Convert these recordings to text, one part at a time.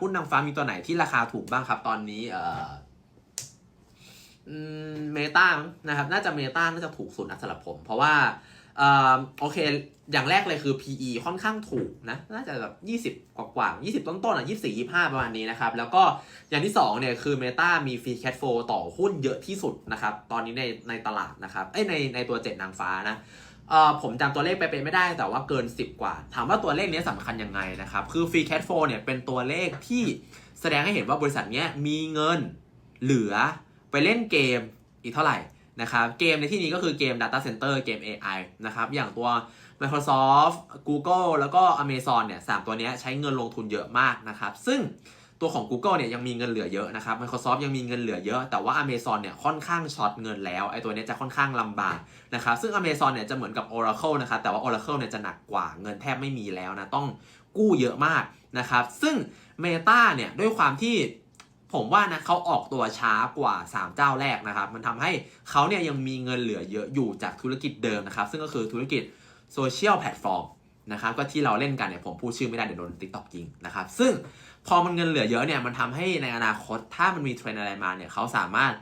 หุ้นนางฟ้ามีตัวไหนที่ราคาถูกบ้างครับ ตอนนี้เอ่อเมตานะครับ น่าจะเมตาน่าจะถูกสุดนะสำหรับผม เพราะว่าเอ่อโอเค อย่างแรกเลยคือ PE ค่อนข้างถูกนะ น่าจะแบบ20 กว่ากว่า20 ต้นๆอะ24 25 ประมาณนี้นะครับ แล้วก็อย่างที่2เนี่ยคือ Meta มี Free Cash Flow ต่อหุ้นเยอะที่สุดนะครับ ตอนนี้ในในตลาดนะครับ เอ้ยในในตัวเจ็ดนางฟ้านะ เอ่อผมจำตัวเลขไปเป็นไม่ได้แต่ว่าเกิน 10 กว่า ถามว่าตัวเลขนี้สำคัญยังไงนะครับ คือ Free Cash Flow เนี่ยเป็นตัวเลขที่แสดงให้เห็นว่าบริษัทเนี้ยมีเงินเหลือไปเล่นเกมอีกเท่าไหร่นะครับเกมในที่นี้ก็คือเกม Data Center เกม AI นะครับอย่างตัว Microsoft Google แล้วก็ Amazon เนี่ยสามตัวเนี้ยใช้เงินลงทุนเยอะมากนะครับ ซึ่ง ตัวของ Google เนี่ยยังมีเงินเหลือเยอะนะครับ Microsoft ยังมีเงินเหลือเยอะ แต่ว่า Amazon เนี่ยค่อนข้างช็อตเงินแล้ว ไอ้ตัวนี้จะค่อนข้างลำบากนะครับซึ่ง Amazon เนี่ยจะเหมือนกับ Oracle นะครับแต่ว่า Oracle เนี่ยจะหนักกว่าเงินแทบไม่มีแล้วนะต้องกู้เยอะมากนะครับซึ่ง Meta เนี่ยด้วยความที่ผมว่านะเขาออกตัวช้ากว่า 3 เจ้าแรกนะครับ มันทำให้เขาเนี่ยยังมีเงินเหลือเยอะอยู่จากธุรกิจเดิมนะครับ ซึ่งก็คือธุรกิจโซเชียลแพลตฟอร์ม นะครับก็ที่เราเล่นกันเนี่ยผมพูดชื่อไม่ได้เดี๋ยวโดน TikTok ยิงนะครับซึ่งพอมันเงินเหลือเยอะเนี่ยมันทำให้ในอนาคตถ้ามันมีเทรนอะไรมาเนี่ยเขาสามารถ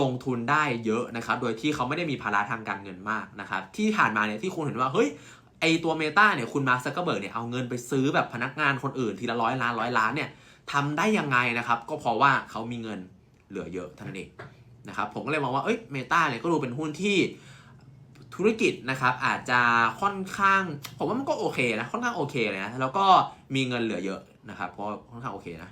ลงทุนได้เยอะนะครับโดยที่เขาไม่ได้มีภาระทางการเงินมากนะครับที่ผ่านมาเนี่ยที่คุณเห็นว่าเฮ้ยไอตัวเมตาเนี่ยคุณมาร์คซักเกอร์เบิร์กเนี่ยเอาเงินไปซื้อแบบพนักงานคนอื่นทีละร้อยล้านร้อยล้านเนี่ยทำได้ยังไงนะครับก็เพราะว่าเขามีเงินเหลือเยอะท่านั้นเองนะครับผมก็เลยมองว่าเอ้ยเมตาเนี่ยก็ดูเป็นหุ้นที่ ธุรกิจนะครับอาจจะค่อนข้าง ผมว่ามันก็โอเคนะ ค่อนข้างโอเคเลยนะ แล้วก็มีเงินเหลือเยอะนะครับก็ค่อนข้างโอเคนะ